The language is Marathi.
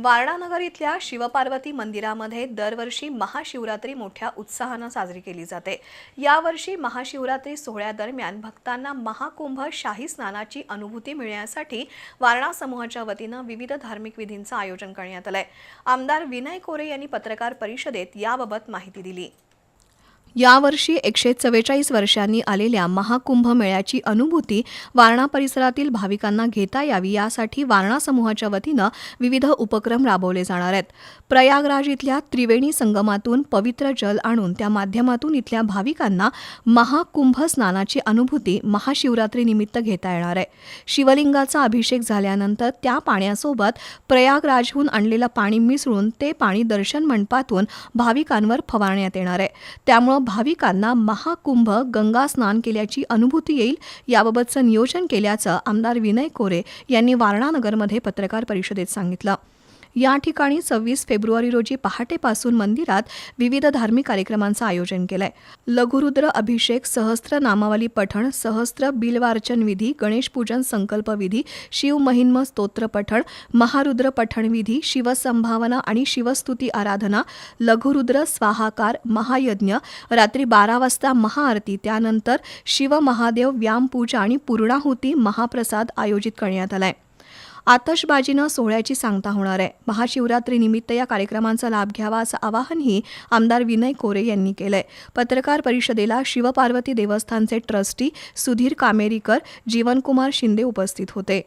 वारणानगर इथल्या शिवपार्वती मंदिरामध्ये दरवर्षी महाशिवरात्री मोठ्या उत्साहानं साजरी केली जाते. यावर्षी महाशिवरात्री सोहळ्यादरम्यान भक्तांना महाकुंभ शाही स्नानाची अनुभूती मिळण्यासाठी वारणा समूहाच्या वतीनं विविध धार्मिक विधींचं आयोजन करण्यात आलंय. आमदार विनय कोरे यांनी पत्रकार परिषदेत याबाबत माहिती दिली. यावर्षी एकशे चव्वेचाळीस वर्षांनी आलेल्या महाकुंभ मेळ्याची अनुभूती वारणा परिसरातील भाविकांना घेता यावी यासाठी वारणा समूहाच्या वतीनं विविध उपक्रम राबवले जाणार आहेत. प्रयागराज इथल्या त्रिवेणी संगमातून पवित्र जल आणून त्या माध्यमातून इथल्या भाविकांना महाकुंभ स्नानाची अनुभूती महाशिवरात्रीनिमित्त घेता येणार आहे. शिवलिंगाचा अभिषेक झाल्यानंतर त्या पाण्यासोबत प्रयागराजहून आणलेलं पाणी मिसळून ते पाणी दर्शन मंडपातून भाविकांवर फवारण्यात येणार आहे. त्यामुळं भाविकांना महाकुंभ गंगा स्नान केल्याची अनुभूती येईल याबाबतचं नियोजन केल्याचं आमदार विनय कोरे यांनी वारणानगरमध्ये पत्रकार परिषदेत सांगितलं. या ठिकाणी सव्वीस फेब्रुवारी रोजी पहाटेपासून मंदिरात विविध धार्मिक कार्यक्रमांचं आयोजन केलंय. लघुरुद्र अभिषेक सहस्त्र नामावली पठण सहस्त्र बिलवार्चन विधी गणेशपूजन संकल्प विधी शिव महिन्म स्तोत्र पठण महारुद्र पठण विधी शिवसंभावना आणि शिवस्तुती आराधना लघुरुद्र स्वाहाकार महायज्ञ रात्री बारा वाजता महाआरती त्यानंतर शिवमहादेव व्यामपूजा आणि पूर्णाहुती महाप्रसाद आयोजित करण्यात आलाय. आतषबाजीनं सोहळ्याची सांगता होणार आहे. महाशिवरात्रीनिमित्त या कार्यक्रमांचा लाभ घ्यावा असं आवाहनही आमदार विनय कोरे यांनी केलंय. पत्रकार परिषदेला शिवपार्वती देवस्थानचे ट्रस्टी सुधीर कामेरीकर जीवनकुमार शिंदे उपस्थित होते.